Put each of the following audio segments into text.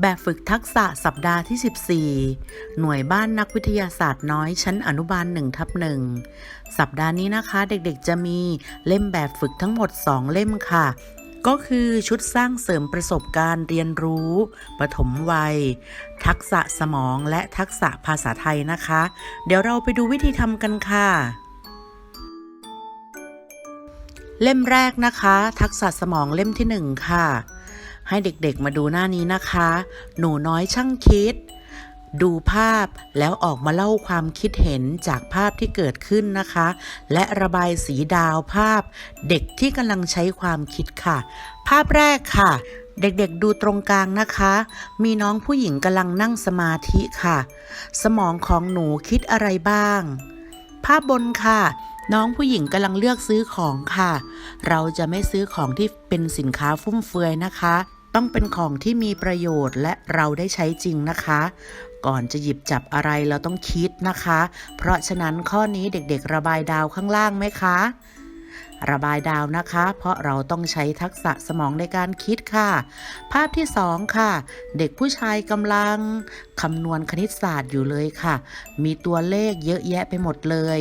แบบฝึกทักษะสัปดาห์ที่ 14 หน่วยบ้านนักวิทยาศาสตร์น้อยชั้นอนุบาล1ทับ1สัปดาห์นี้นะคะเด็กๆจะมีเล่มแบบฝึกทั้งหมด 2 เล่มค่ะ ก็คือชุดสร้างเสริมประสบการณ์เรียนรู้ปฐมวัย ทักษะสมองและทักษะภาษาไทยนะคะ เดี๋ยวเราไปดูวิธีทำกันค่ะเล่มแรกนะคะ ทักษะสมองเล่มที่หนึ่งค่ะ ให้เด็กๆมาดูหน้านี้นะคะ หนูน้อยช่างคิด ดูภาพแล้วออกมาเล่าความคิดเห็นจากภาพที่เกิดขึ้นนะคะ และระบายสีดาวภาพ เด็กที่กำลังใช้ความคิดค่ะ ภาพแรกค่ะ เด็กๆดูตรงกลางนะคะ มีน้องผู้หญิงกำลังนั่งสมาธิค่ะ สมองของหนูคิดอะไรบ้าง ภาพบนค่ะ น้องผู้หญิงกำลังเลือกซื้อของค่ะ เราจะไม่ซื้อของที่เป็นสินค้าฟุ่มเฟือยนะคะ ต้องเป็นของที่มีประโยชน์และเราได้ใช้จริงนะคะ ก่อนจะหยิบจับอะไรเราต้องคิดนะคะ เพราะฉะนั้นข้อนี้เด็กๆ ระบายดาวข้างล่างไหมคะ ระบายดาวนะคะ เพราะเราต้องใช้ทักษะสมองในการคิดค่ะ ภาพที่สองค่ะ เด็กผู้ชายกำลังคำนวณคณิตศาสตร์อยู่เลยค่ะ มีตัวเลขเยอะแยะไปหมดเลย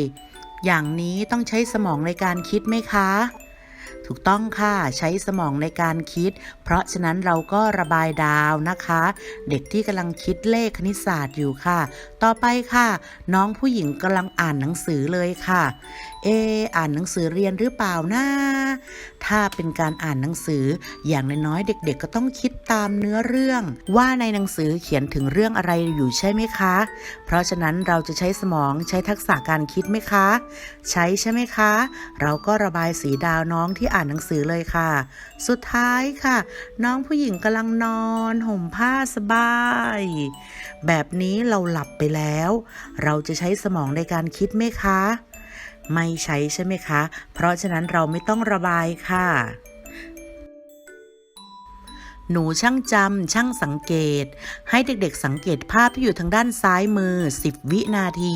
อย่างนี้ต้องใช้สมองในการคิดไหมคะ ถูกต้องค่ะใช้สมองในการคิด เพราะฉะนั้นเราก็ระบายดาวนะคะ เด็กที่กำลังคิดเลขคณิตศาสตร์อยู่ค่ะ ต่อไปค่ะ น้องผู้หญิงกำลังอ่านหนังสือเลยค่ะ เอ อ่านหนังสือเรียนหรือเปล่านะ ถ้าเป็นการอ่านหนังสืออย่างน้อยๆเด็กๆ ก็ต้องคิดตามเนื้อเรื่อง ว่าในหนังสือเขียนถึงเรื่องอะไรอยู่ใช่ไหมคะ เพราะฉะนั้นเราจะใช้สมองใช้ทักษะการคิดไหมคะ ใช้ใช่ไหมคะ เราก็ระบายสีดาวน้องที่อ่านหนังสือเลยค่ะ สุดท้ายค่ะ น้องผู้หญิงกำลังนอนห่มผ้าสบาย แบบนี้เราหลับไปแล้ว เราจะใช้สมองในการคิดไหมคะ ไม่ใช้ใช่ไหมคะ เพราะฉะนั้นเราไม่ต้องระบายค่ะ หนูช่างจำช่างสังเกต ให้เด็กๆสังเกตภาพที่อยู่ทางด้านซ้ายมือ 10 วินาที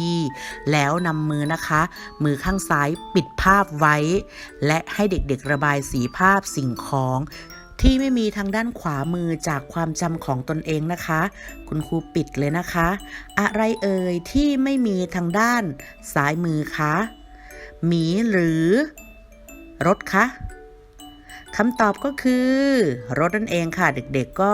แล้วนำมือนะคะ มือข้างซ้ายปิดภาพไว้ และให้เด็กๆระบายสีภาพสิ่งของที่ไม่มีทางด้านขวามือจากความจำของตนเองนะคะ คุณครูปิดเลยนะคะ อะไรเอ่ยที่ไม่มีทางด้านซ้ายมือคะ หมีหรือ รถคะคำตอบก็คือ รถนั่นเองค่ะ เด็กๆก็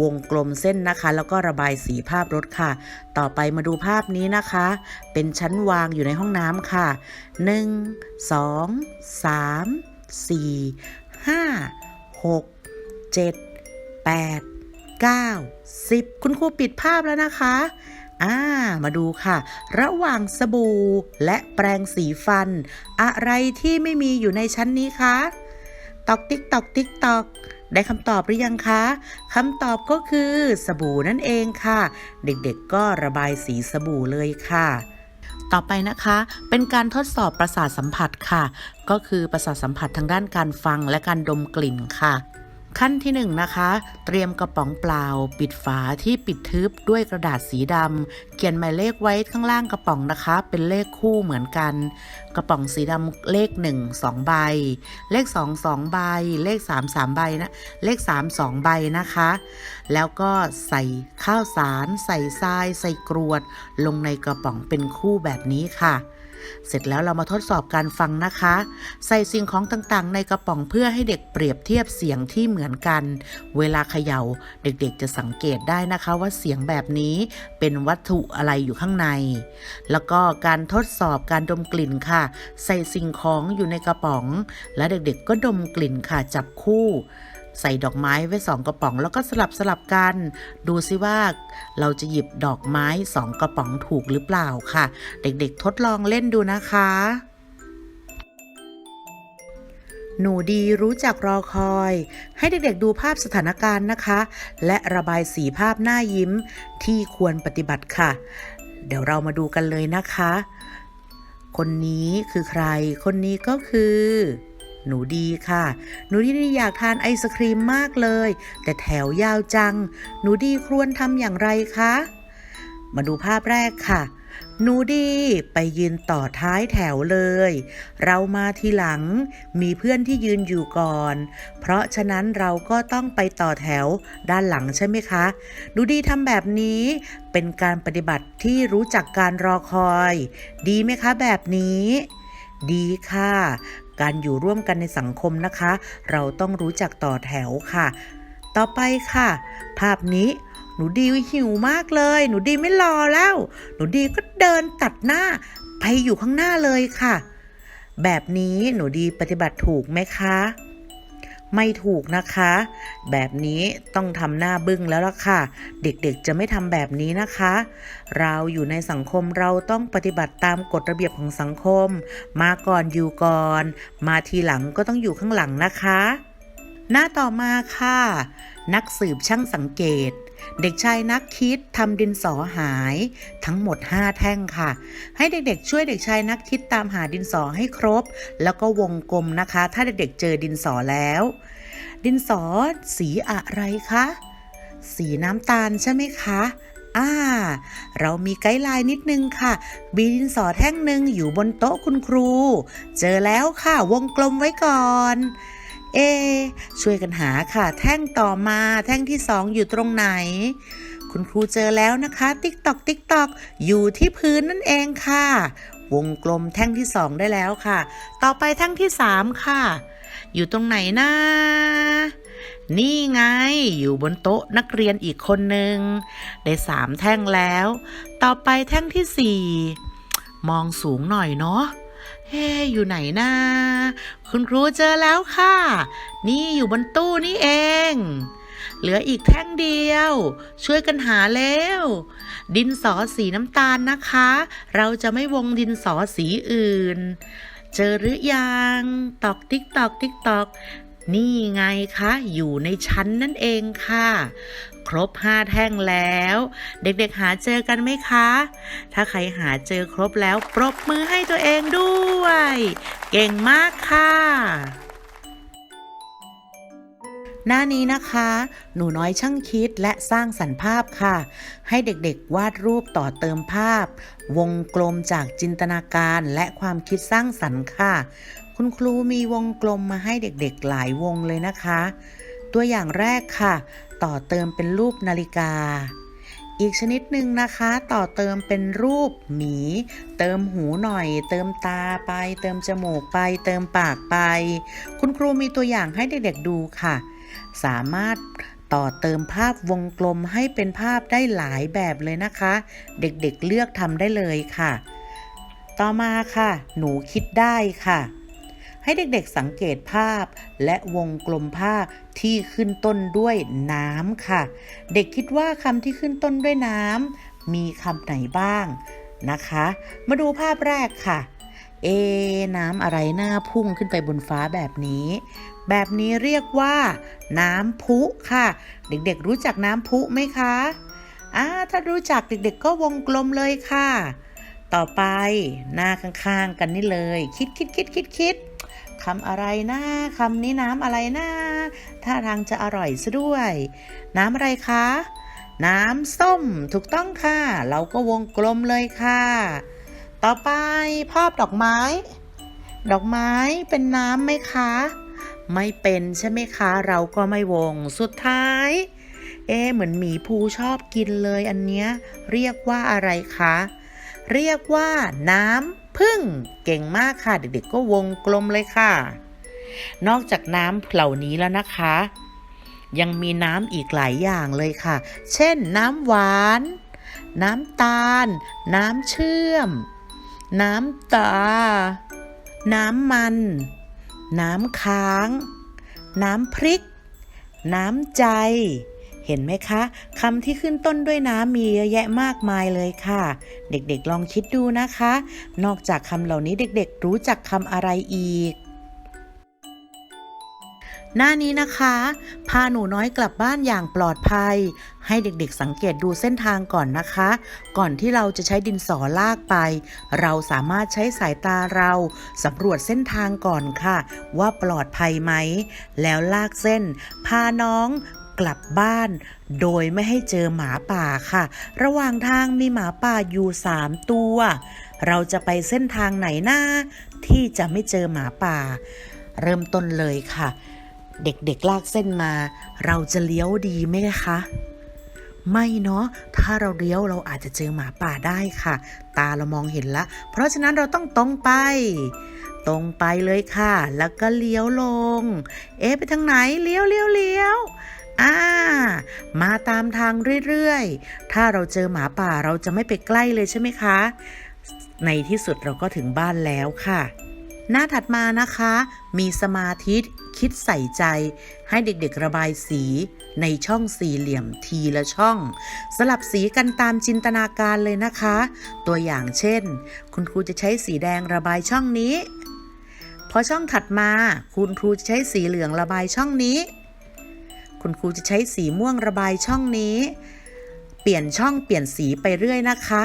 วงกลมเส้นนะคะ แล้วก็ระบายสีภาพรถค่ะ ต่อไปมาดูภาพนี้นะคะ เป็นชั้นวางอยู่ในห้องน้ำค่ะ 1 2 3 4 5 6 7 8 9 10 คุณครูปิดภาพแล้วนะคะ อ่า มาดูค่ะ ระหว่างสบู่และแปรงสีฟัน อะไรที่ไม่มีอยู่ในชั้นนี้คะ ตอกติ๊กตอกติ๊กตอกได้คำตอบหรือยังคะ คำตอบก็คือสบู่นั่นเองค่ะ เด็กๆก็ระบายสีสบู่เลยค่ะ ต่อไปนะคะ เป็นการทดสอบประสาทสัมผัสค่ะ ก็คือประสาทสัมผัสทางด้านการฟังและการดมกลิ่นค่ะ ขั้นที่1นงนะคะ เตรียมกระป๋องเปล่า ปิดฝาที่ปิดทึบด้วยกระดาษสีดำเขียนหมายเลขไว้ข้างล่างกระป๋องนะคะ เป็นเลขคู่เหมือนกัน กระป๋องสีดำเลข 1 2 ใบ เลข 2 2 ใบ เลข 3 3 ใบนะ เลข 3 2 ใบนะคะ แล้วก็ใส่ข้าวสาร ใส่ทราย ใส่กรวด ลงในกระป๋องเป็นคู่แบบนี้ค่ะ เสร็จแล้วเรามาทดสอบการฟังนะคะ ใส่สิ่งของต่างๆ ในกระป๋องเพื่อให้เด็กเปรียบเทียบเสียงที่เหมือนกัน เวลาเขย่า เด็กๆจะสังเกตได้นะคะว่าเสียงแบบนี้เป็นวัตถุอะไรอยู่ข้างใน แล้วก็การทดสอบการดมกลิ่นค่ะ ใส่สิ่งของอยู่ในกระป๋อง และเด็กๆก็ดมกลิ่นค่ะจับคู่ ใส่ดอกไม้ไว้สองกระป๋อง แล้วก็สลับสลับกัน ดูซิว่าเราจะหยิบดอกไม้สองกระป๋องถูกหรือเปล่าค่ะ เด็กๆทดลองเล่นดูนะคะ หนูดีรู้จักรอคอย ให้เด็กๆดูภาพสถานการณ์นะคะ และระบายสีภาพหน้ายิ้มที่ควรปฏิบัติค่ะ เดี๋ยวเรามาดูกันเลยนะคะ คนนี้คือใคร คนนี้ก็คือ หนูดีค่ะ หนูดีอยากทานไอศครีมมากเลย แต่แถวยาวจัง หนูดีควรทำอย่างไรคะ มาดูภาพแรกค่ะ หนูดีไปยืนต่อท้ายแถวเลย เรามาทีหลัง มีเพื่อนที่ยืนอยู่ก่อน เพราะฉะนั้นเราก็ต้องไปต่อแถวด้านหลังใช่ไหมคะ หนูดีทำแบบนี้เป็นการปฏิบัติที่รู้จักการรอคอย ดีไหมคะแบบนี้ดีค่ะ การอยู่ร่วมกันในสังคมนะคะ เราต้องรู้จักต่อแถวค่ะ ต่อไปค่ะ ภาพนี้หนูดีหิวมากเลย หนูดีไม่รอแล้ว หนูดีก็เดินตัดหน้า ไปอยู่ข้างหน้าเลยค่ะ แบบนี้หนูดีปฏิบัติถูกไหมคะ ไม่ถูกนะคะ แบบนี้ต้องทำหน้าบึ้งแล้วล่ะค่ะ เด็กๆจะไม่ทำแบบนี้นะคะ เราอยู่ในสังคมเราต้องปฏิบัติตามกฎระเบียบของสังคม มาก่อนอยู่ก่อน มาทีหลังก็ต้องอยู่ข้างหลังนะคะ หน้าต่อมาค่ะ นักสืบช่างสังเกต เด็กชายนักคิดทำดินสอหายทั้งหมด 5 แท่งค่ะ ให้เด็กๆ ช่วยเด็กชายนักคิดตามหาดินสอให้ครบ แล้วก็วงกลมนะคะ ถ้าเด็กๆ เจอดินสอแล้ว ดินสอสีอะไรคะ สีน้ำตาลใช่ไหมคะอ่า เรามีไกด์ไลน์นิดนึงค่ะมีดินสอแท่งหนึ่งอยู่บนโต๊ะคุณครู เจอแล้วค่ะ วงกลมไว้ก่อน เอ ช่วยกันหาค่ะ แท่งต่อมา แท่งที่สองอยู่ตรงไหน คุณครูเจอแล้วนะคะ ติ๊กตอกติ๊กตอกอยู่ที่พื้นนั่นเองค่ะ วงกลมแท่งที่สองได้แล้วค่ะ ต่อไปแท่งที่สามค่ะ อยู่ตรงไหนนะนี่ไงอยู่บนโต๊ะนักเรียนอีกคนหนึ่งได้สามแท่งแล้ว ต่อไปแท่งที่สี่มองสูงหน่อยเนาะ เฮ้อยู่ไหนนะคุณครูเจอแล้วค่ะ นี่อยู่บนตู้นี่เอง เหลืออีกแท่งเดียว ช่วยกันหาแล้ว ดินสอสีน้ำตาลนะคะ เราจะไม่วงดินสอสีอื่น เจอหรือยัง ตอกติ๊กตอกติ๊กตอก นี่ไงคะ อยู่ในชั้นนั่นเองค่ะ ครบห้าแท่งแล้ว เด็กๆหาเจอกันไหมคะ ถ้าใครหาเจอครบแล้ว ปรบมือให้ตัวเองด้วย เก่งมากค่ะหน้านี้นะคะ หนูน้อยช่างคิดและสร้างสรรค์ภาพค่ะ ให้เด็กๆวาดรูปต่อเติมภาพ วงกลมจากจินตนาการและความคิดสร้างสรรค์ค่ะ คุณครูมีวงกลมมาให้เด็กๆหลายวงเลยนะคะ ตัวอย่างแรกค่ะ ต่อเติมเป็นรูปนาฬิกา อีกชนิดหนึ่งนะคะ ต่อเติมเป็นรูปหมี เติมหูหน่อย เติมตาไป เติมจมูกไป เติมปากไป คุณครูมีตัวอย่างให้เด็กๆดูค่ะ สามารถต่อเติมภาพวงกลมให้เป็นภาพได้หลายแบบเลยนะคะ เด็กๆเเลือกทำได้เลยค่ะ ต่อมาค่ะ หนูคิดได้ค่ะ ให้เด็กๆสังเกตภาพ และวงกลมภาพที่ขึ้นต้นด้วยน้ำค่ะ เด็กคิดว่าคำที่ขึ้นต้นด้วยน้ำมีคำไหนบ้างนะคะ มาดูภาพแรกค่ะ เอ น้ำอะไรหน้าพุ่งขึ้นไปบนฟ้าแบบนี้ แบบนี้เรียกว่า น้ำพุค่ะ เด็กๆรู้จักน้ำพุไหมคะอ่าถ้ารู้จักเด็กๆก็วงกลมเลยค่ะ ต่อไปหน้าข้างๆกันนี่เลย คิดคิดคิดคิดคิด คำอะไรนะคำนี้น้ำอะไรนะท่าทางจะอร่อยซะด้วย น้ำอะไรคะ น้ำส้มถูกต้องค่ะ เราก็วงกลมเลยค่ะ ต่อไปภาพดอกไม้ ดอกไม้เป็นน้ำไหมคะ ไม่เป็นใช่ไหมคะ เราก็ไม่วงสุดท้าย เอ๊เหมือนหมีภูชอบกินเลยอันเนี้ยเรียกว่าอะไรคะ เรียกว่าน้ำ พึ่งเก่งมากค่ะ เด็กๆก็วงกลมเลยค่ะ นอกจากน้ำเหล่านี้แล้วนะคะ ยังมีน้ำอีกหลายอย่างเลยค่ะ เช่น น้ำหวาน น้ำตาล น้ำเชื่อม น้ำตา น้ำมัน น้ำค้าง น้ำพริก น้ำใจ เห็นไหมคะคำที่ขึ้นต้นด้วยน้ำมีเยอะแยะมากมายเลยค่ะ เด็กๆลองคิดดูนะคะ นอกจากคำเหล่านี้เด็กๆ รู้จักคำอะไรอีกหน้านี้นะคะ พาหนูน้อยกลับบ้านอย่างปลอดภัย ให้เด็กๆสังเกตดูเส้นทางก่อนนะคะ ก่อนที่เราจะใช้ดินสอลากไป เราสามารถใช้สายตาเราสำรวจเส้นทางก่อนค่ะ ว่าปลอดภัยไหม แล้วลากเส้น พาน้อง กลับบ้าน โดยไม่ให้เจอหมาป่าค่ะ ระหว่างทางมีหมาป่าอยู่สามตัว เราจะไปเส้นทางไหนนะที่จะไม่เจอหมาป่า เริ่มต้นเลยค่ะ เด็กๆลากเส้นมา เราจะเลี้ยวดีไหมคะไม่เนาะ ถ้าเราเลี้ยวเราอาจจะเจอหมาป่าได้ค่ะ ตาเรามองเห็นละ เพราะฉะนั้นเราต้องตรงไป ตรงไปเลยค่ะ แล้วก็เลี้ยวลง เอ๊ะไปทางไหน เลี้ยวเลี้ยวเลี้ยว อ่า มาตามทางเรื่อยๆ ถ้าเราเจอหมาป่าเราจะไม่ไปใกล้เลยใช่ไหมคะ ในที่สุดเราก็ถึงบ้านแล้วค่ะ หน้าถัดมานะคะ มีสมาธิคิดใส่ใจ ให้เด็กๆระบายสีในช่องสี่เหลี่ยมทีละช่อง สลับสีกันตามจินตนาการเลยนะคะ ตัวอย่างเช่น คุณครูจะใช้สีแดงระบายช่องนี้ พอช่องถัดมา คุณครูจะใช้สีเหลืองระบายช่องนี้ คุณครูจะใช้สีม่วงระบายช่องนี้ เปลี่ยนช่องเปลี่ยนสีไปเรื่อยนะคะ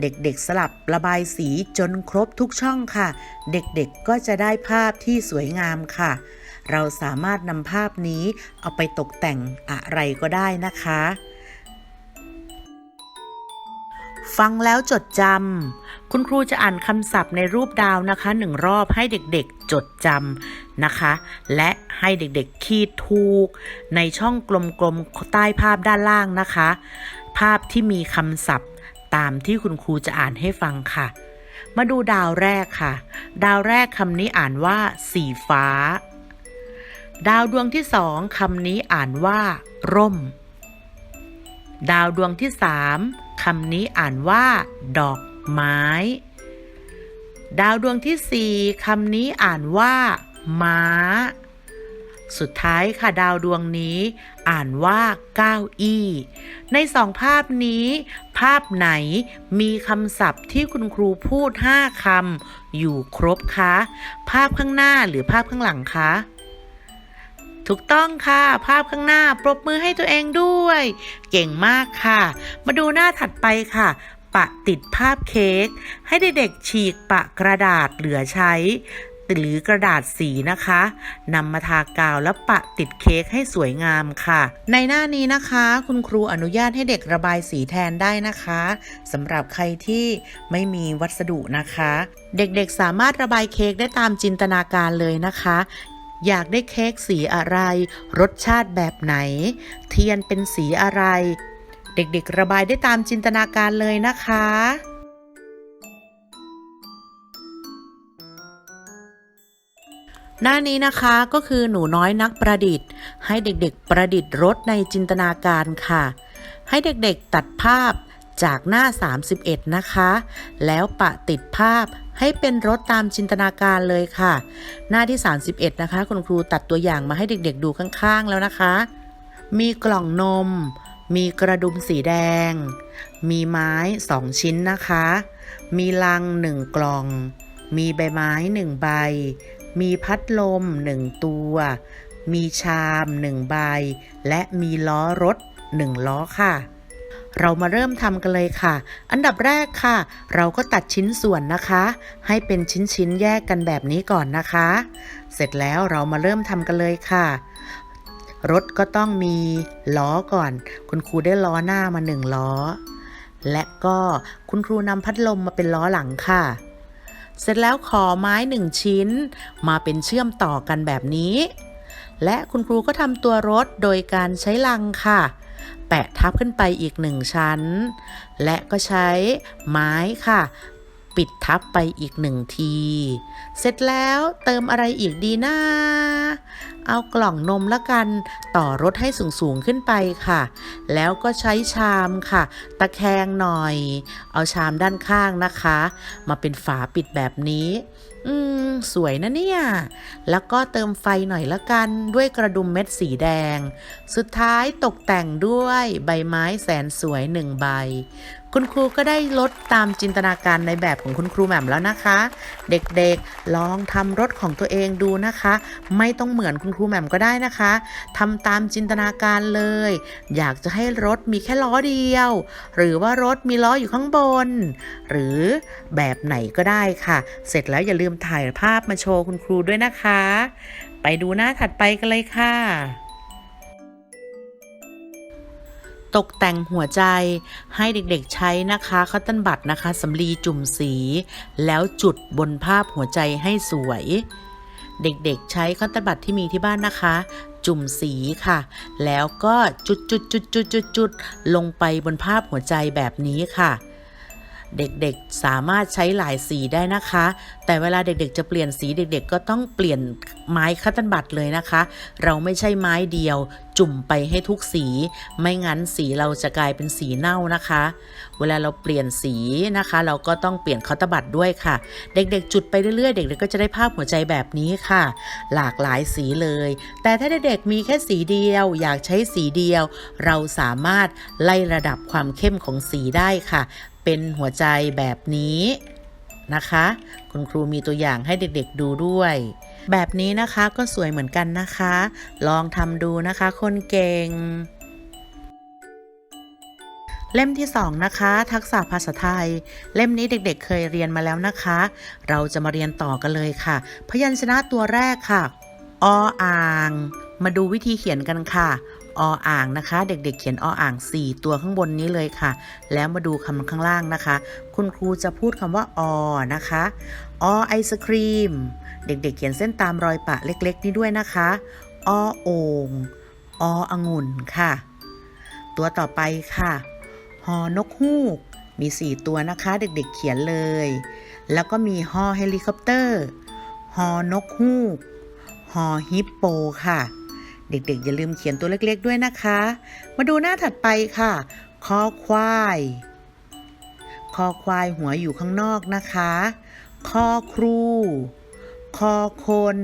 เด็กๆสลับระบายสีจนครบทุกช่องค่ะ เด็กๆก็จะได้ภาพที่สวยงามค่ะ เราสามารถนำภาพนี้เอาไปตกแต่งอะไรก็ได้นะคะ ฟังแล้วจดจำ คุณครูจะอ่านคำศัพท์ในรูปดาวนะคะหนึ่งรอบให้เด็กๆจดจำนะคะ และให้เด็กๆขีดถูก ในช่องกลมๆใต้ภาพด้านล่างนะคะ ภาพที่มีคำศัพท์ตามที่คุณครูจะอ่านให้ฟังค่ะ มาดูดาวแรกค่ะ ดาวแรกคำนี้อ่านว่า สีฟ้า ดาวดวงที่สองคำนี้อ่านว่า ร่ม ดาวดวงที่สามคำนี้อ่านว่า ดอก ไม้ ดาวดวงที่สี่คำนี้อ่านว่าม้า สุดท้ายค่ะดาวดวงนี้ อ่านว่าเก้าอี้ ในสองภาพนี้ ภาพไหนมีคำศัพท์ที่คุณครูพูดห้าคำอยู่ครบคะ ภาพข้างหน้าหรือภาพข้างหลังคะถูกต้องค่ะ ภาพข้างหน้าปรบมือให้ตัวเองด้วย เก่งมากค่ะ มาดูหน้าถัดไปค่ะ ปะติดภาพเค้ก ให้เด็กๆฉีกปะกระดาษเหลือใช้ หรือกระดาษสีนะคะนำมาทากาวแล้วปะติดเค้กให้สวยงามค่ะ ในหน้านี้นะคะ คุณครูอนุญาตให้เด็กระบายสีแทนได้นะคะสำหรับใครที่ไม่มีวัสดุนะคะ เด็กๆสามารถระบายเค้กได้ตามจินตนาการเลยนะคะอยากได้เค้กสีอะไร รสชาติแบบไหน เทียนเป็นสีอะไร เด็กๆ ระบายได้ตามจินตนาการเลยนะคะ หน้านี้นะคะก็คือหนูน้อยนักประดิษฐ์ ให้เด็กๆประดิษฐ์รถในจินตนาการค่ะ ให้เด็กๆตัดภาพจากหน้า 31 นะคะ แล้วปะติดภาพให้เป็นรถตามจินตนาการเลยค่ะ หน้าที่ 31 นะคะ คุณครูตัดตัวอย่างมาให้เด็กๆดูข้างๆแล้วนะคะ มีกล่องนม มีกระดุมสีแดง มีไม้2ชิ้นนะคะ มีลัง1กล่อง มีใบไม้1ใบ มีพัดลม1ตัว มีชาม1ใบ และมีล้อรถ1ล้อค่ะ เรามาเริ่มทำกันเลยค่ะ อันดับแรกค่ะ เราก็ตัดชิ้นส่วนนะคะ ให้เป็นชิ้นๆแยกกันแบบนี้ก่อนนะคะ เสร็จแล้วเรามาเริ่มทำกันเลยค่ะ รถก็ต้องมีล้อก่อน คุณครูได้ล้อหน้ามาหนึ่งล้อ และก็คุณครูนำพัดลมมาเป็นล้อหลังค่ะ เสร็จแล้วขอไม้หนึ่งชิ้น มาเป็นเชื่อมต่อกันแบบนี้ และคุณครูก็ทำตัวรถโดยการใช้ลังค่ะ แปะทับขึ้นไปอีกหนึ่งชั้น และก็ใช้ไม้ค่ะ ปิดทับไปอีกหนึ่งที เสร็จแล้วเติมอะไรอีกดีนะ เอากล่องนมละกัน ต่อรถให้สูงสูงๆขึ้นไปค่ะ แล้วก็ใช้ชามค่ะ ตะแคงหน่อย เอาชามด้านข้างนะคะ มาเป็นฝาปิดแบบนี้ อืม สวยนะเนี่ย แล้วก็เติมไฟหน่อยละกัน ด้วยกระดุมเม็ดสีแดง สุดท้ายตกแต่งด้วยใบไม้แสนสวยหนึ่งใบ คุณครูก็ได้ลดตามจินตนาการในแบบของคุณครูแหม่มแล้วนะคะ เด็กๆลองทำรถของตัวเองดูนะคะ ไม่ต้องเหมือนคุณครูแหม่มก็ได้นะคะทำตามจินตนาการเลย อยากจะให้รถมีแค่ล้อเดียว หรือว่ารถมีล้ออยู่ข้างบน หรือแบบไหนก็ได้ค่ะ เสร็จแล้วอย่าลืมถ่ายภาพมาโชว์คุณครูด้วยนะคะ ไปดูหน้าถัดไปกันเลยค่ะ ตกแต่งหัวใจให้เด็กๆใช้นะคะคัตเตันบัตนะคะสำลีจุ่มสี แล้วจุดบนภาพหัวใจให้สวย เด็กๆ ใช้คัตเตันบัตที่มีที่บ้านนะคะ จุ่มสีค่ะ แล้วก็จุดจุดจุดจุดจุดจุดลงไปบนภาพหัวใจแบบนี้ค่ะ เด็กๆสามารถใช้หลายสีได้นะคะ แต่เวลาเด็กๆ จะเปลี่ยนสีเด็กๆ ก็ต้องเปลี่ยนไม้คัตตันบัตเลยนะคะ เราไม่ใช่ไม้เดียว จุ่มไปให้ทุกสี ไม่งั้นสีเราจะกลายเป็นสีเน่านะคะ เวลาเราเปลี่ยนสีนะคะ เราก็ต้องเปลี่ยนคัตตันบัตด้วยค่ะ เด็กๆ จุดไปเรื่อยๆ เด็กๆก็จะได้ภาพหัวใจแบบนี้ค่ะ หลากหลายสีเลย แต่ถ้าเด็กๆมีแค่สีเดียว อยากใช้สีเดียว เราสามารถไล่ระดับความเข้มของสีได้ค่ะ เป็นหัวใจแบบนี้นะคะ คุณครูมีตัวอย่างให้เด็กๆดูด้วย แบบนี้นะคะก็สวยเหมือนกันนะคะ ลองทำดูนะคะคนเก่ง เล่มที่ 2 นะคะ ทักษะภาษาไทย เล่มนี้เด็กๆ เคยเรียนมาแล้วนะคะ เราจะมาเรียนต่อกันเลยค่ะ พยัญชนะตัวแรกค่ะ ออ่าง มาดูวิธีเขียนกันค่ะ ออ่างนะคะ เด็กๆ เขียนออ่าง 4 ตัวข้างบนนี้เลยค่ะ แล้วมาดูคำข้างล่างนะคะ คุณครูจะพูดคำว่าอนะคะอไอศครีม เด็กๆ เขียนเส้นตามรอยปะเล็ก ๆ นี้ด้วยนะคะอโอ่งอองุ่นค่ะ ตัวต่อไปค่ะฮอนกฮูก มี 4 ตัวนะคะ เด็กๆ เขียนเลย แล้วก็มีฮอเฮลิคอปเตอร์ฮอนกฮูกฮอฮิปโปค่ะ เด็กๆ อย่าลืมเขียนตัวเล็กๆด้วยนะคะ มาดูหน้าถัดไปค่ะ คอควาย คอควายหัวอยู่ข้างนอกนะคะ คอครู คอคน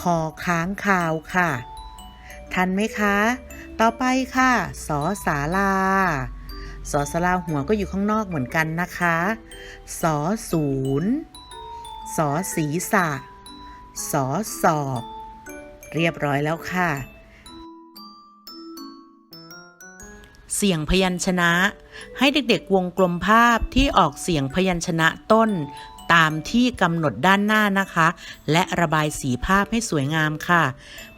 คอค้างคาวค่ะ ทันไหมคะ ต่อไปค่ะสอสาลาสอสาราหัวก็อยู่ข้างนอกเหมือนกันนะคะ สอศูนย์สอศีรษะ สอศอก เรียบร้อยแล้วค่ะ เสียงพยัญชนะ ให้เด็กๆวงกลมภาพที่ออกเสียงพยัญชนะต้น ตามที่กำหนดด้านหน้านะคะ และระบายสีภาพให้สวยงามค่ะ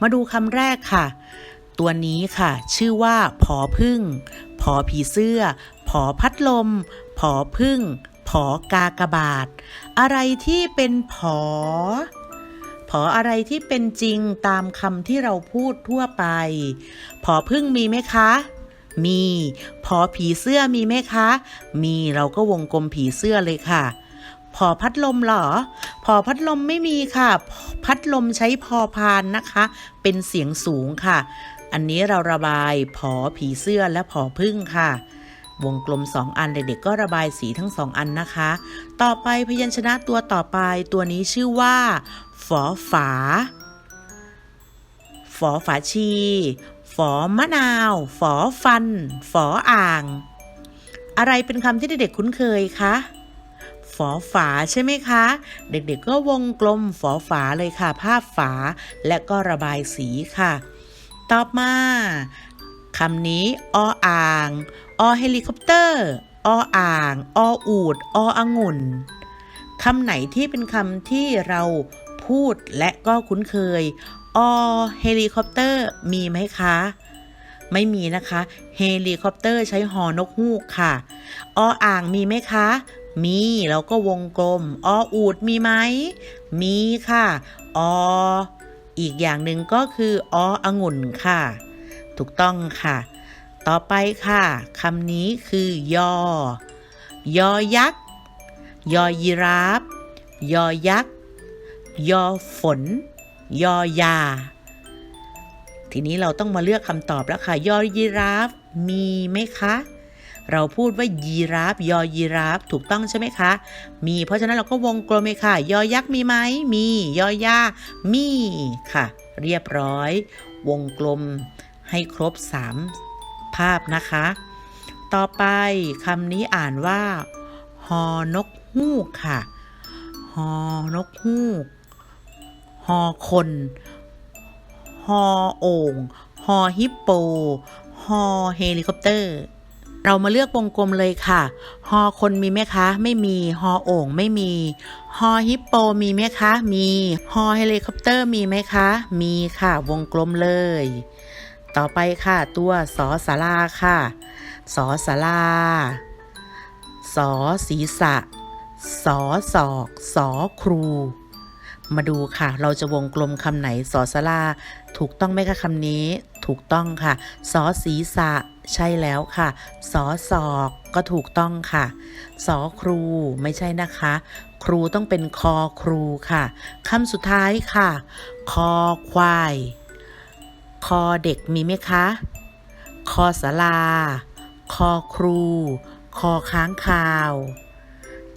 มาดูคำแรกค่ะ ตัวนี้ค่ะ ชื่อว่าผอพึ่งผอผีเสื้อผอพัดลมผอพึ่งผอกากบาท อะไรที่เป็นผอ ออะไรที่เป็นจริงตามคำที่เราพูดทั่วไป ผอพึ่งมีไหมคะ มีผอผีเสื้อมีไหมคะ มีเราก็วงกลมผีเสื้อเลยค่ะผอพัดลมหรอผอพัดลมไม่มีค่ะ พัดลมใช้พอพานนะคะ เป็นเสียงสูงค่ะ อันนี้เราระบายผอผีเสื้อและผอพึ่งค่ะวงกลมสองอันเด็กๆก็ระบายสีทั้งสองอันนะคะ ต่อไปพยัญชนะตัวต่อไปตัวนี้ชื่อว่า ฝอฝา ฝอฝาชี ฝอมะนาว ฝอฟัน ฝออ่าง อะไรเป็นคำที่เด็กๆคุ้นเคยคะฝอฝาใช่ไหมคะ เด็กๆก็วงกลมฝอฝาเลยค่ะ ภาพฝาและก็ระบายสีค่ะ ต่อมาคำนี้ออ่าง อเฮลิคอปเตอร์ ออ่าง ออูด อองุ่นคำไหนที่เป็นคำที่เรา พูดและก็คุ้นเคย อเฮลิคอปเตอร์มีไหมคะ ไม่มีนะคะ เฮลิคอปเตอร์ใช้หอนกฮูกค่ะ ออ่างมีไหมคะ มีเราก็วงกลม ออูดมีไหม มีค่ะ อ อีกอย่างหนึ่งก็คืออองุ่นค่ะ ถูกต้องค่ะ ต่อไปค่ะคำนี้คือยอ ยอยักษ์ ยอยีราฟ ยอยักษ์ ยอฝน ยอยา ทีนี้เราต้องมาเลือกคำตอบแล้วค่ะ ยอยีราฟมีไหมคะ เราพูดว่ายีราฟ ยอยีราฟ ถูกต้องใช่ไหมคะ มี เพราะฉะนั้นเราก็วงกลมเลยค่ะ ยอยักษ์มีไหม มี ยอยา มีค่ะ เรียบร้อย วงกลมให้ครบ 3 ภาพนะคะ ต่อไปคำนี้อ่านว่า ฮอนกฮูกค่ะ ฮอนกฮูก ฮอคน ฮอโอ่ง ฮอฮิปโป ฮอเฮลิคอปเตอร์ เรามาเลือกวงกลมเลยค่ะ ฮอคนมีไหมคะ ไม่มี ฮอโอ่งไม่มี ฮอฮิปโปมีไหมคะ มี ฮอเฮลิคอปเตอร์มีไหมคะ มีค่ะ วงกลมเลย ต่อไปค่ะ ตัวสอสาราค่ะ สอสาราสอศีรษะ สอศอก สอครู มาดูค่ะ เราจะวงกลมคำไหนสอสาราถูกต้องไหมคะคำนี้ ถูกต้องค่ะ สอศีรษะใช่แล้วค่ะ สอศอกก็ถูกต้องค่ะ สอครูไม่ใช่นะคะ ครูต้องเป็นคอครูค่ะคำสุดท้ายค่ะ คอควาย คอเด็กมีไหมคะ คอสาราคอครู คอค้างคาว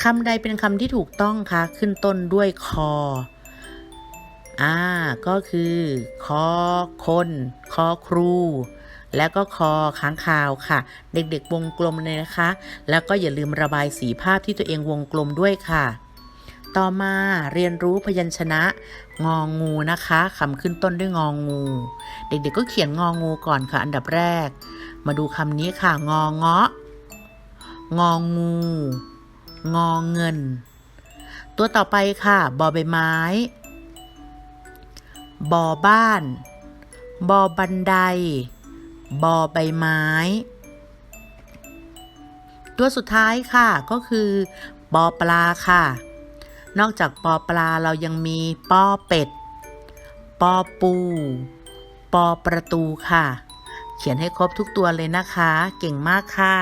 คำใดเป็นคำที่ถูกต้องคะ ขึ้นต้นด้วยคอ อ่าก็คือคอคนคอครู และก็คอค้างคาวค่ะ เด็กๆวงกลมเลยนะคะ แล้วก็อย่าลืมระบายสีภาพที่ตัวเองวงกลมด้วยค่ะ ต่อมาเรียนรู้พยัญชนะ งองงูนะคะคำขึ้นต้นด้วยงองงู เด็กๆก็เขียนงองงูก่อนค่ะ อันดับแรก มาดูคำนี้ค่ะ งองเงาะงองงู งองเงิน ตัวต่อไปค่ะบอใบไม้ บอบ้าน บอบันได บอใบไม้ ตัวสุดท้ายค่ะก็คือปอปลาค่ะ นอกจากปอปลาเรายังมีปอเป็ด ปอปู ปอประตูค่ะ เขียนให้ครบทุกตัวเลยนะคะ เก่งมากค่ะ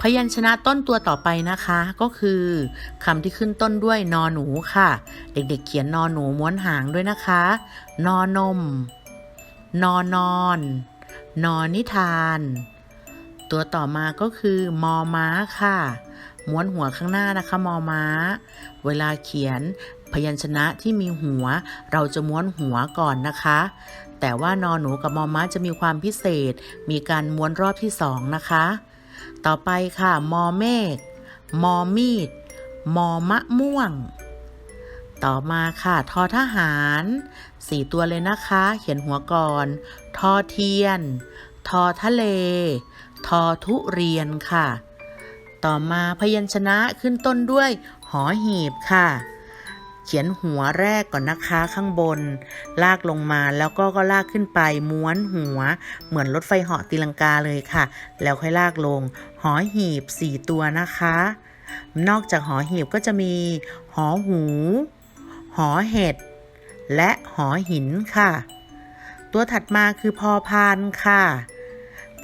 พยัญชนะต้นตัวต่อไปนะคะก็คือคำที่ขึ้นต้นด้วยนอหนูค่ะ เด็กๆเขียนนอหนูม้วนหางด้วยนะคะ นอนม นอนอน นอนิทาน ตัวต่อมาก็คือมอม้าค่ะ ม้วนหัวข้างหน้านะคะมอม้า เวลาเขียนพยัญชนะที่มีหัว เราจะม้วนหัวก่อนนะคะ แต่ว่านอหนูกับมอม้าจะมีความพิเศษ มีการม้วนรอบที่สองนะคะ ต่อไปค่ะ มอเมฆมอมีด มอมะม่วง ต่อมาค่ะ ทอทหารสี่ตัวเลยนะคะ เขียนหัวก่อน ทอเทียน ทอทะเล ทอทุเรียนค่ะ ต่อมาพยัญชนะขึ้นต้นด้วย หอหีบค่ะ ขียนหัวแรกก่อนนะคะข้างบน ลากลงมาแล้วก็ก็ลากขึ้นไปม้วนหัว เหมือนรถไฟเหาะตีลังกาเลยค่ะ แล้วค่อยลากลง หอหีบสี่ตัวนะคะ นอกจากหอหีบก็จะมี หอหู หอเห็ด และหอหินค่ะ ตัวถัดมาคือพอพานค่ะ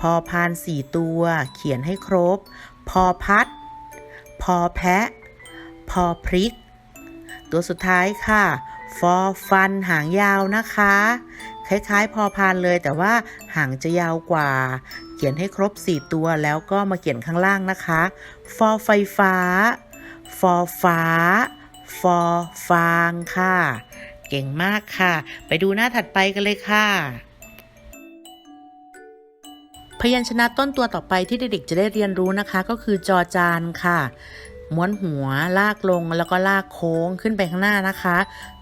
พอพานสี่ตัว เขียนให้ครบ พอพัด พอแพะ พอพริก ตัวสุดท้ายค่ะ ฟอฟันหางยาวนะคะ คล้ายๆ พอพานเลยแต่ว่าหางจะยาวกว่า เขียนให้ครบ 4 ตัวแล้วก็มาเขียนข้างล่างนะคะ ฟอไฟฟ้า ฟอฟ้า ฟอฟางค่ะ เก่งมากค่ะ ไปดูหน้าถัดไปกันเลยค่ะพยัญชนะต้นตัวต่อไปที่เด็กๆจะได้เรียนรู้นะคะ ก็คือจอจานค่ะ ม้วนหัวลากลงแล้วก็ลากโค้งขึ้นไปข้างหน้านะคะ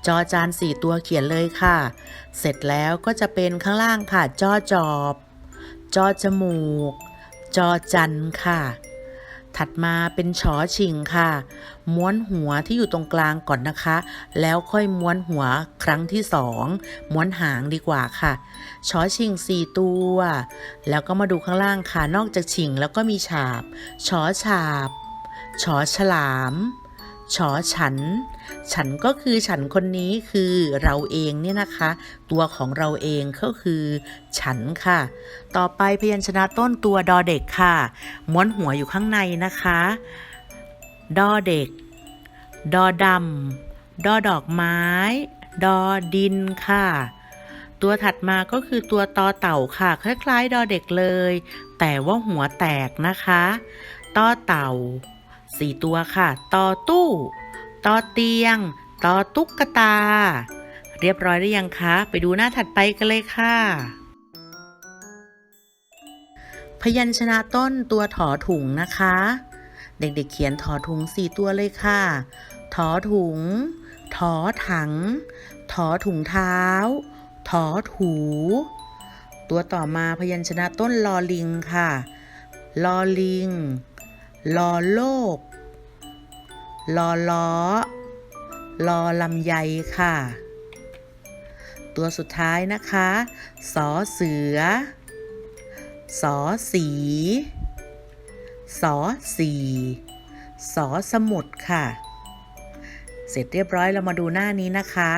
จอจานสี่ตัวเขียนเลยค่ะ เสร็จแล้วก็จะเป็นข้างล่างค่ะ จอจอบ จอจมูก จอจันค่ะ ถัดมาเป็นชอชิงค่ะ ม้วนหัวที่อยู่ตรงกลางก่อนนะคะ แล้วค่อยม้วนหัวครั้งที่สองม้วนหางดีกว่าค่ะชอชิงสี่ตัว แล้วก็มาดูข้างล่างค่ะ นอกจากชิงแล้วก็มีฉาบชอฉาบ ชอฉลามชอฉัน ฉันก็คือฉันคนนี้คือเราเองเนี่ยนะคะ ตัวของเราเองก็คือฉันค่ะ ต่อไปพยัญชนะต้นตัวดอเด็กค่ะ ม้วนหัวอยู่ข้างในนะคะ ดอเด็ก ดอดำ ดอดอกไม้ ดอดินค่ะ ตัวถัดมาก็คือตัวตอเต่าค่ะ คล้ายๆ ดอเด็กเลย แต่ว่าหัวแตกนะคะตอเต่า สี่ตัวค่ะต่อตู้ต่อเตียงต่อตุ๊กตา เรียบร้อยหรือยังคะ ไปดูหน้าถัดไปกันเลยค่ะ พยัญชนะต้นตัวถอถุงนะคะ เด็กๆเขียนถอถุงสี่ตัวเลยค่ะ ถอถุง ถอถัง ถอถุงเท้า ถอถู ตัวต่อมาพยัญชนะต้นลอลิงค่ะ ลอลิง ลอโลก ลอล้อ ลอลำไยค่ะ ตัวสุดท้ายนะคะสอเสือสอสีสอสีสอสมุดค่ะ เสร็จเรียบร้อยเรามาดูหน้านี้นะคะ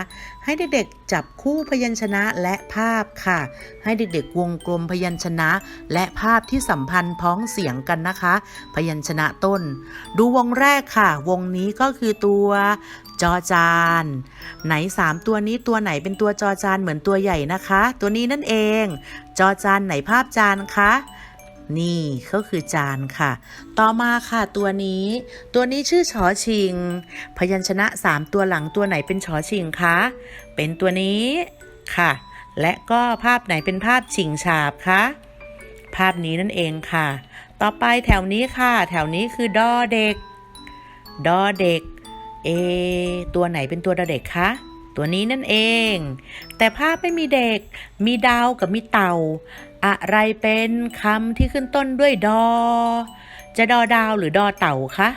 ให้เด็กๆจับคู่พยัญชนะและภาพค่ะ ให้เด็กๆวงกลมพยัญชนะ และภาพที่สัมพันธ์พ้องเสียงกันนะคะ พยัญชนะต้น ดูวงแรกค่ะ วงนี้ก็คือตัวจอจาน ไหนสามตัวนี้ตัวไหนเป็นตัวจอจานเหมือนตัวใหญ่นะคะ ตัวนี้นั่นเอง จอจานไหนภาพจานคะ นี่ก็คือจานค่ะ ต่อมาค่ะตัวนี้ ตัวนี้ชื่อชอชิง พยัญชนะ 3 ตัวหลังตัวไหนเป็นชอชิงคะ เป็นตัวนี้ค่ะ และก็ภาพไหนเป็นภาพชิงฉาบคะ ภาพนี้นั่นเองค่ะ ต่อไปแถวนี้ค่ะ แถวนี้คือดอเด็ก ดอเด็ก เอ ตัวไหนเป็นตัวดอเด็กคะตัวนี้นั่นเอง แต่ภาพไม่มีเด็ก มีดาวกับมีเต่า อะไรเป็นคำที่ขึ้นต้นด้วยดอ จะดอดาวหรือดอเต่าคะ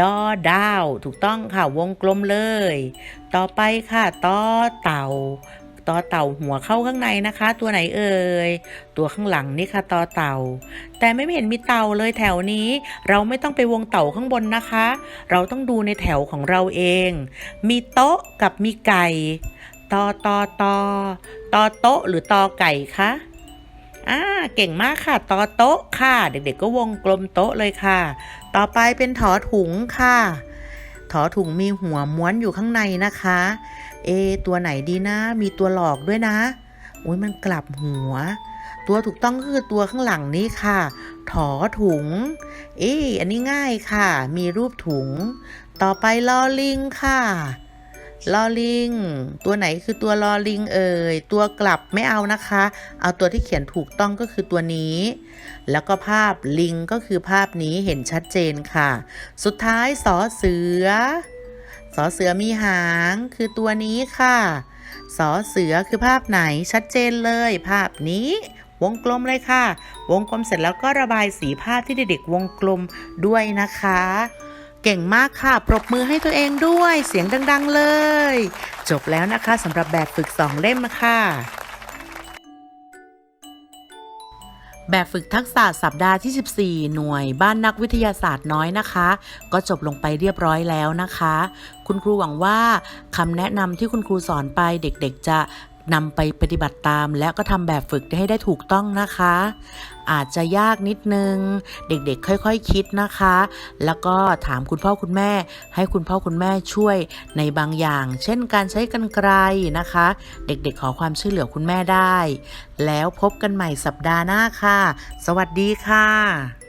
ดอดาว ถูกต้องค่ะวงกลมเลย ต่อไปค่ะตอเต่าตอเต่าหัวเข้าข้างในนะคะ ตัวไหนเอ่ยตัวข้างหลังนี่ค่ะตอเต่า แต่ไม่เห็นมีเต่าเลยแถวนี้ เราไม่ต้องไปวงเต่าข้างบนนะคะ เราต้องดูในแถวของเราเอง มีโต๊ะกับมีไก่ตอตอตอตอโต๊ะหรือตอไก่คะ อ่าเก่งมากค่ะตอโต๊ะค่ะ เด็กๆก็วงกลมโต๊ะเลยค่ะ ต่อไปเป็นถอถุงค่ะ ถอถุงมีหัวม้วนอยู่ข้างในนะคะ เอ ตัวไหนดีนะ มีตัวหลอกด้วยนะอุ้ยมันกลับหัว ตัวถูกต้องก็คือตัวข้างหลังนี้ค่ะ ถอถุง เอะอันนี้ง่ายค่ะ มีรูปถุง ต่อไปลอลิงค่ะ ลอลิง ตัวไหนคือตัวลอลิงเอ่ย ตัวกลับไม่เอานะคะ เอาตัวที่เขียนถูกต้องก็คือตัวนี้ แล้วก็ภาพลิงก็คือภาพนี้เห็นชัดเจนค่ะ สุดท้ายสอเสือ สอเสือมีหางคือตัวนี้ค่ะ สอเสือคือภาพไหนชัดเจนเลย ภาพนี้วงกลมเลยค่ะ วงกลมเสร็จแล้วก็ระบายสีภาพที่เด็กๆวงกลมด้วยนะคะ เก่งมากค่ะ ปรบมือให้ตัวเองด้วยเสียงดัง ๆ เลย จบแล้วนะคะสำหรับแบบฝึกสองเล่มค่ะแบบฝึกทักษะสัปดาห์ที่ 14 หน่วยบ้านนักวิทยาศาสตร์น้อยนะคะ ก็จบลงไปเรียบร้อยแล้วนะคะ คุณครูหวังว่าคำแนะนำที่คุณครูสอนไปเด็กๆ จะ นำไปปฏิบัติตามและก็ทำแบบฝึกให้ได้ถูกต้องนะคะ อาจจะยากนิดนึง เด็กๆ ค่อยๆคคิดนะคะ แล้วก็ถามคุณพ่อคุณแม่ ให้คุณพ่อคุณแม่ช่วยในบางอย่าง เช่นการใช้กรรไกรนะคะ เด็กๆ ขอความช่วยเหลือคุณแม่ได้ แล้วพบกันใหม่สัปดาห์หน้าค่ะ สวัสดีค่ะ